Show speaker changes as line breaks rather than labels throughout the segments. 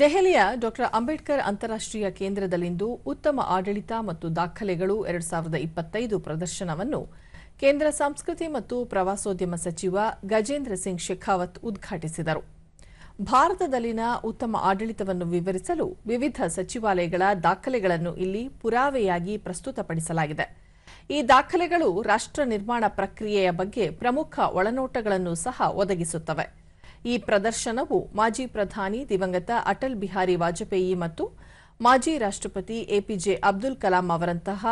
ದೆಹಲಿಯ ಡಾ. ಅಂಬೇಡ್ಕರ್ ಅಂತಾರಾಷ್ಟೀಯ ಕೇಂದ್ರದಲ್ಲಿಂದು ಉತ್ತಮ ಆಡಳಿತ ಮತ್ತು ದಾಖಲೆಗಳು ಎರಡು ಸಾವಿರದ ಇಪ್ಪತ್ತೈದು ಪ್ರದರ್ಶನವನ್ನು ಕೇಂದ್ರ ಸಂಸ್ಕೃತಿ ಮತ್ತು ಪ್ರವಾಸೋದ್ಯಮ ಸಚಿವ ಗಜೇಂದ್ರ ಸಿಂಗ್ ಶೇಖಾವತ್ ಉದ್ಘಾಟಿಸಿದರು. ಭಾರತದಲ್ಲಿನ ಉತ್ತಮ ಆಡಳಿತವನ್ನು ವಿವರಿಸಲು ವಿವಿಧ ಸಚಿವಾಲಯಗಳ ದಾಖಲೆಗಳನ್ನು ಇಲ್ಲಿ ಪುರಾವೆಯಾಗಿ ಪ್ರಸ್ತುತಪಡಿಸಲಾಗಿದೆ. ಈ ದಾಖಲೆಗಳು ರಾಷ್ಟ್ರ ನಿರ್ಮಾಣ ಪ್ರಕ್ರಿಯೆಯ ಬಗ್ಗೆ ಪ್ರಮುಖ ಒಳನೋಟಗಳನ್ನು ಸಹ ಒದಗಿಸುತ್ತವೆ. ಈ ಪ್ರದರ್ಶನವು ಮಾಜಿ ಪ್ರಧಾನಿ ದಿವಂಗತ ಅಟಲ್ ಬಿಹಾರಿ ವಾಜಪೇಯಿ ಮತ್ತು ಮಾಜಿ ರಾಷ್ಟ್ರಪತಿ ಎಪಿಜೆ ಅಬ್ದುಲ್ ಕಲಾಂ ಅವರಂತಹ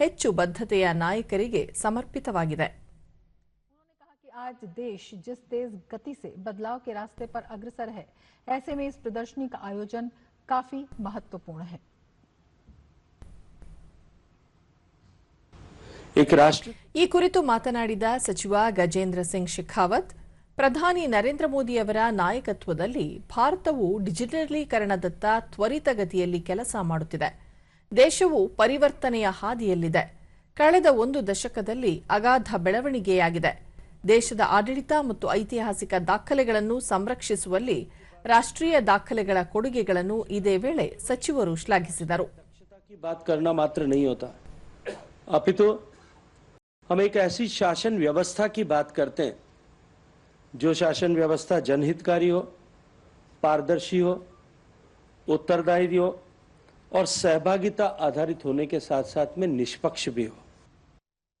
ಹೆಚ್ಚು ಬದ್ಧತೆಯ ನಾಯಕರಿಗೆ ಸಮರ್ಪಿತವಾಗಿದೆ
उन्होंने कहा कि आज देश जिस तेज गति से बदलाव के रास्ते पर अग्रसर है ऐसे में इस प्रदर्शनी का आयोजन काफी महत्वपूर्ण है
एक राष्ट्र
ಈ ಕುರಿತು ಮಾತನಾಡಿದ ಸಚಿವ ಗಜೇಂದ್ರ ಸಿಂಗ್ ಶೆಖಾವತ್ ಪ್ರಧಾನಿ ನರೇಂದ್ರ ಮೋದಿಯವರ ನಾಯಕತ್ವದಲ್ಲಿ ಭಾರತವು ಡಿಜಿಟಲೀಕರಣದತ್ತ ತ್ವರಿತಗತಿಯಲ್ಲಿ ಕೆಲಸ ಮಾಡುತ್ತಿದೆ ದೇಶವು ಪರಿವರ್ತನೆಯ ಹಾದಿಯಲ್ಲಿದೆ ಕಳೆದ ಒಂದು ದಶಕದಲ್ಲಿ ಅಗಾಧ ಬೆಳವಣಿಗೆಯಾಗಿದೆ ದೇಶದ ಆಡಳಿತ ಮತ್ತು ಐತಿಹಾಸಿಕ ದಾಖಲೆಗಳನ್ನು ಸಂರಕ್ಷಿಸುವಲ್ಲಿ ರಾಷ್ಟ್ರೀಯ ದಾಖಲೆಗಳ ಕೊಡುಗೆಗಳನ್ನು ಇದೇ ವೇಳೆ ಸಚಿವರು ಶ್ಲಾಘಿಸಿದರು
दक्षता की बात करना मात्र नहीं होता अपितु हम एक ऐसी शासन व्यवस्था की बात करते हैं जो शासन व्यवस्था जनहितकारी हो, पारदर्शी हो, उत्तरदायी हो और सहभागिता आधारित होने के साथ साथ में निष्पक्ष भी हो।